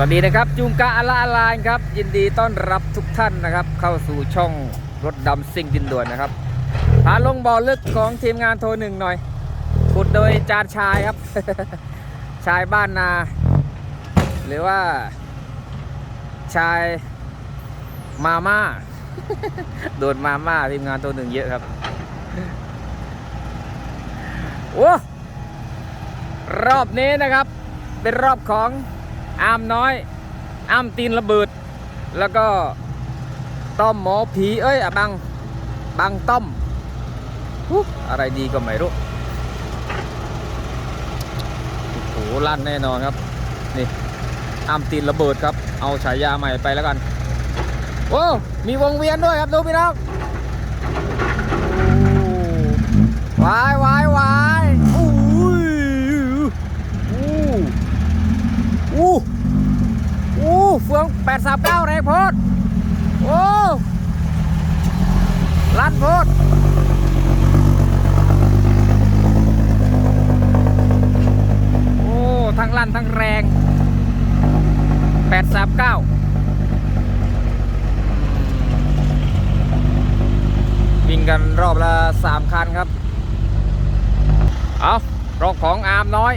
สวัสดีนะครับจุงกะอาลาลานครับ ยินดีต้อนรับทุกท่านนะครับ เข้าสู่ช่องรถดำซิ่งดินด่วนนะครับพาลงบ่อลึกของทีมงานโทรหนึ่งหน่อยขุดโดยจานชายครับ ชายบ้านนา หรือว่า ชายมาม่าโดนมาม่าทีมงานโทรหนึ่งเยอะครับโอ้รอบนี้นะครับ เป็นรอบของ อามน้อยอามตีนระเบิด แล้วก็ต้อมหมอผีเอ้ยอะบังบังต้อมอะไรดีก็ไม่รู้โอ้โหลั่นแน่นอนครับ นี่อามตีนระเบิดครับ เอาฉายาใหม่ไปแล้วกัน โอ้มีวงเวียนด้วยครับดูพี่น้องวายวายวายอู้ยอู้อู้อู้ เฟือง839แรงโพดโอ้ลั่นโพดโอ้ทั้งลั่นทั้งแรง839วิ่งกันรอบละสามคันครับ เอารอบของอาร์มน้อย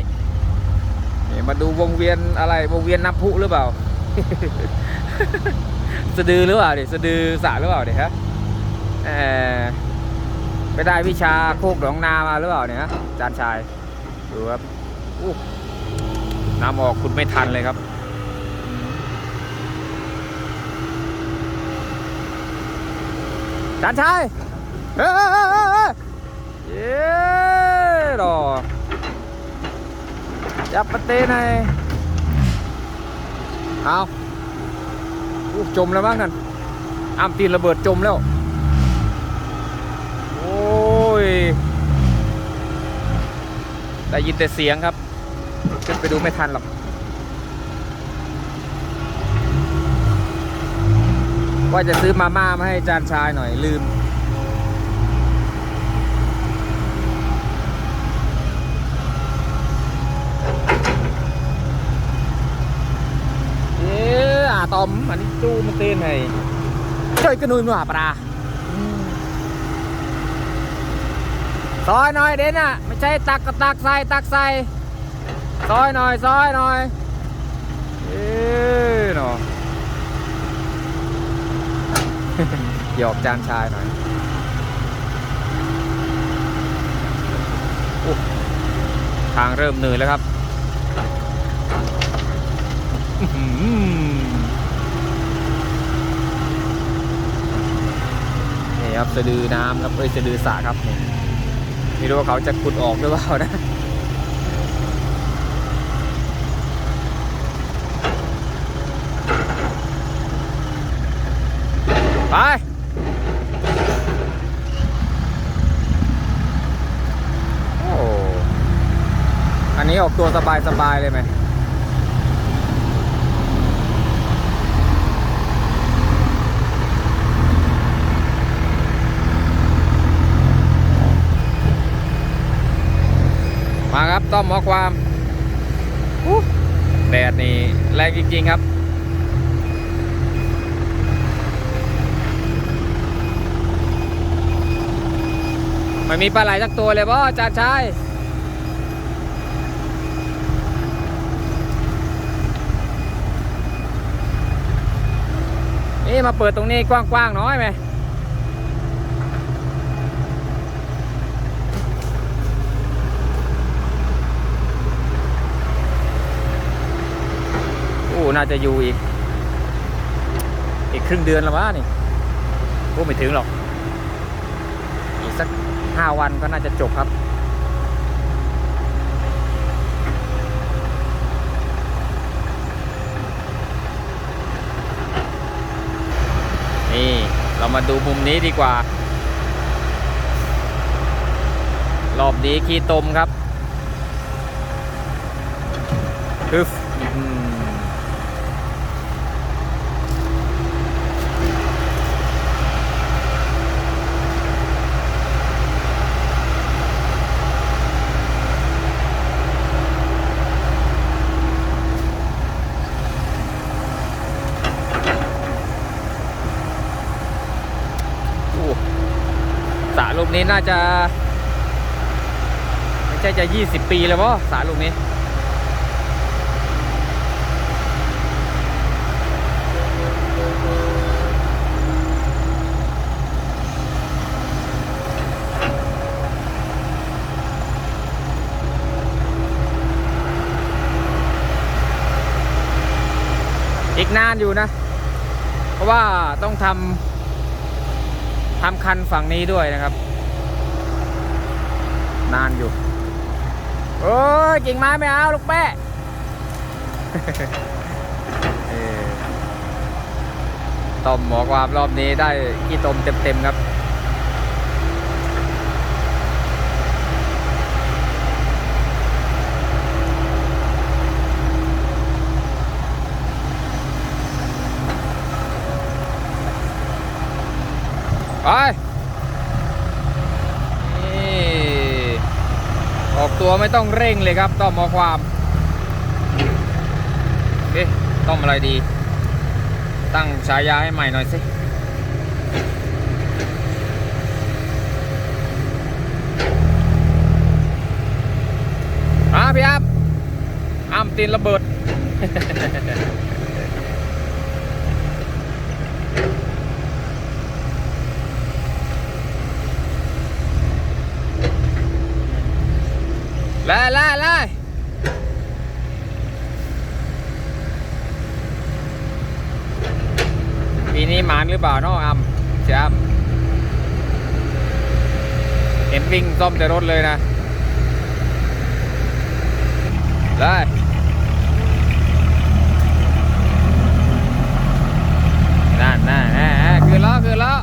มาดูวงเวียนอะไรวงเวียนน้ำพุหรือเปล่า สะดือหรือเปล่าดิสะดือสาหรือเปล่าดิฮะเออไปได้วิชาโคกหนองนามาหรือเปล่าเนี่ยฮะจานชายดูครับน้ำออกคุณไม่ทันเลยครับจานชายเฮ้ยเฮ้ยเฮ้ยเฮ้ยเฮ้ยเย้ดอจับปะเต้ในอย เอาอู้จมแล้วมั้งนั่นอ้ามตีนระเบิดจมแล้ว โอ้ย ได้ยินแต่เสียงครับขึ้นไปดูไม่ทันหรอก ว่าจะซื้อมาม่ามาให้จานชายหน่อยลืม เอ๊ะอาตอม อันนี้จูมันเต้นไงช่วยกระนุยมาปลาซอยหน่อยเด่นอะ ไม่ใช่ตักกับตั กใส่ตักใส่ซอยหน่อยซอยหน่อยเอ๊ะเนาะหยอกจานชายหน่อยโอ้ทางเริ่มเหนื่อยแล้วครับอื้อหือนี่ ครับสะดือน้ำครับเอ้ยสะดือสระครับไม่รู้ว่าเขาจะขุดออกหรือเปล่านะไปโอ้อันนี้ออกตัวสบายสบายเลยไหม มาครับต้อมหมอความแดดนี่แรงจริง ๆ ครับไม่มีปลาไหลสักตัวเลยป่ะจานชายนี่มาเปิดตรงนี้กว้างๆน้อยไหม น่าจะอยู่อีก อีกครึ่งเดือนแล้ววะนี่โอ้ไม่ถึงหรอก อีกสักห้าวันก็น่าจะจบครับ นี่เรามาดูมุมนี้ดีกว่า รอบนี้ขี้ตมครับฮึบอื้อหือ นี้น่าจะ ไม่ใช่จะ20ปีแล้ววะสารลูกนี้ อีกนานอยู่นะ เพราะว่าต้องทำทำคันฝั่งนี้ด้วยนะครับ นานอยู่ โอ้ยกิ่งไม้ไม่เอาลูกแป้เออต้มหมอความรอบนี้ได้กี่ต้มเต็มๆครับไป นี่ออก ตัวไม่ต้องเร่งเลยครับต้อมหมอความเอ๊ะต้อมอะไรดี ตั้งฉายาให้ใหม่หน่อยสิอะพี่อัพอ้ำตีนระเบิด ล่ไล่ไล่ปีนี้หมานหรือเปล่าเน้องอัมเสียอัมเห็นวิ่งซ่อมแต่รถเลยนะ ได้นั่นนั่นแหมคือล้อคือล้อ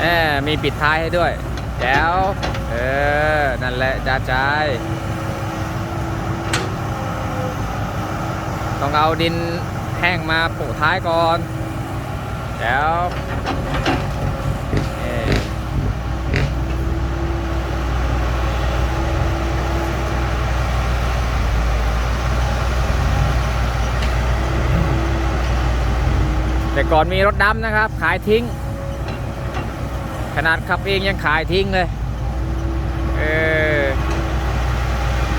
แห มีปิดท้ายให้ด้วยแจ๋วเออ นั่นแหละจ้าจายต้องเอาดินแห้งมาโปะท้ายก่อนแจ๋วเอ่อแต่ก่อนมีรถดำนะครับ ขายทิ้ง ขนาดขับเองยังขายทิ้งเลย เออ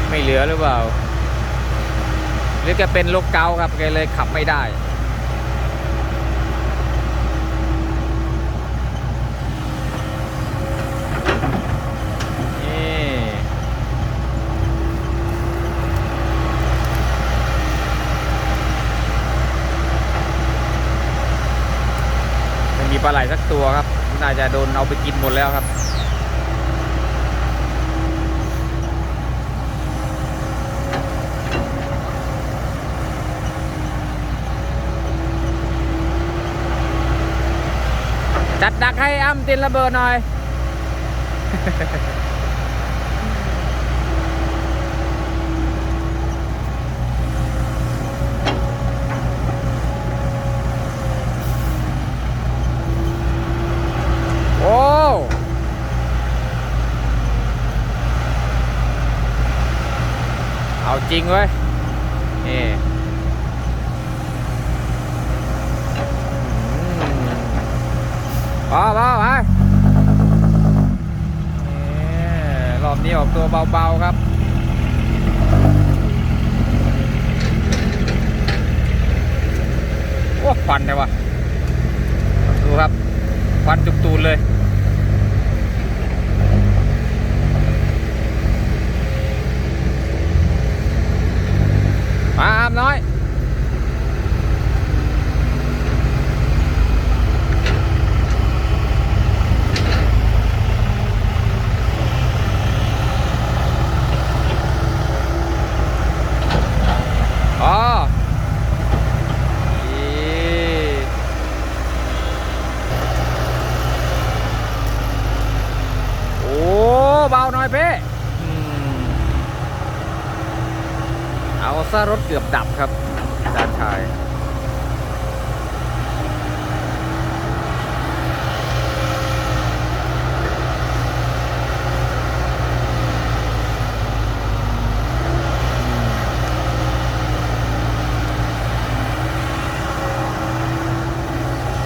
ไม่เหลือหรือเปล่า หรือแกเป็นโรคเกาครับแกเลยขับไม่ได้ นี่ ไม่มีปลาไหลสักตัวครับ น่าจะโดนเอาไปกินหมดแล้วครับ จัดดักให้อ้ำตินระเบิดหน่อย โอ้ เอา จริงเว้ยนี่อืมพอพอไปนี่รอบนี้ออกตัวเบา ๆ ครับโอ้ควันเลยวะดูครับควันจุกตูนเลย มาอามน้อย อ๋อนี่ โอ้เบาหน่อยเพ่อืมซะรถเกือบดับครับอาจารย์ชาย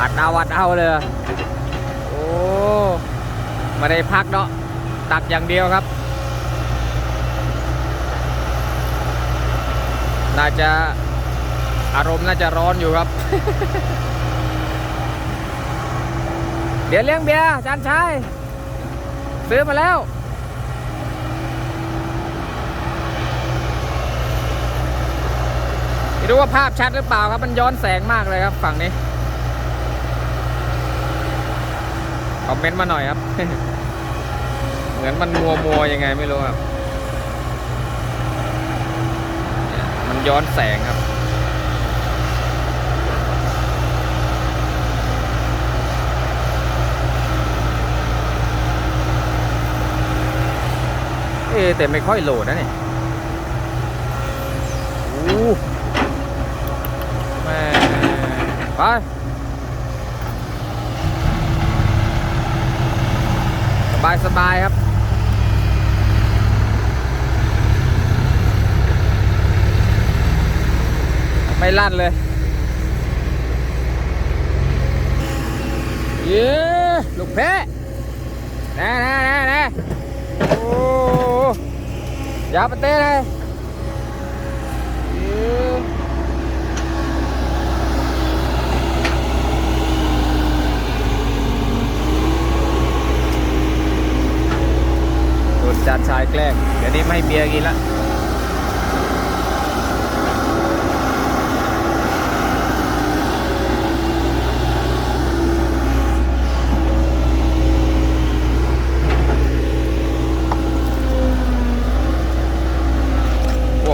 อัดเอาอัดเอาเลย โอ้ ไม่ได้พักเนาะ ตักอย่างเดียวครับ น่าจะอารมณ์น่าจะร้อนอยู่ครับ เดี๋ยวเลี้ยงเบียร์จานชายซื้อมาแล้ว ไม่รู้ว่าภาพชัดหรือเปล่าครับ มันย้อนแสงมากเลยครับ ฝั่งนี้ คอมเมนต์มาหน่อยครับ เหมือนมันมัวมัวยังไงไม่รู้ครับ มันย้อนแสงครับ เอ๊แต่ไม่ค่อยโหลดนะเนี่ยโอ้แม่ไปสบายสบายครับ ไม่ลั่นเลย เย้ลูกเพะแน่แน่แน่แน่โอ้อยาไปเต้เลยเย้โดนจานชายแกล้งเดี๋ยวนี้ไม่เบียร์กินละ โอ้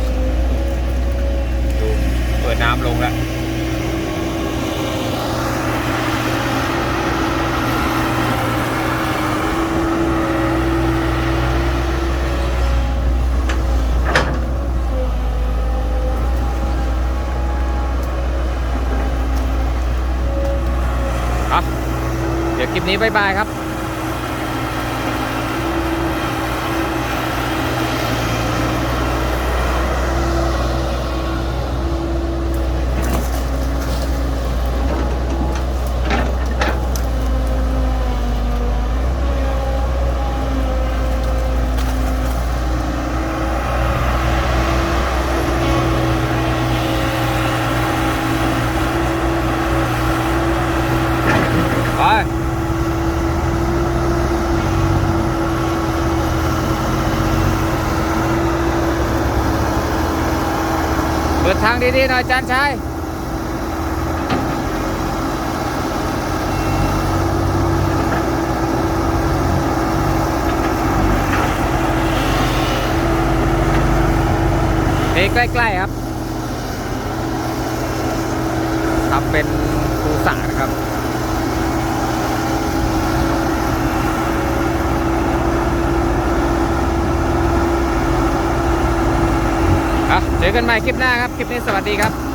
ดูเปิดน้ำลงแล้ว อะ เดี๋ยวคลิป นี้บายบายครับ ไป เปิ ดีๆหน่อยจานชายนี่ใกล้ๆครับทำเป็นภูสานะครับ อะเจอ กันใหม่คลิปหน้าครับ คลิปนี้สวัสดีครับ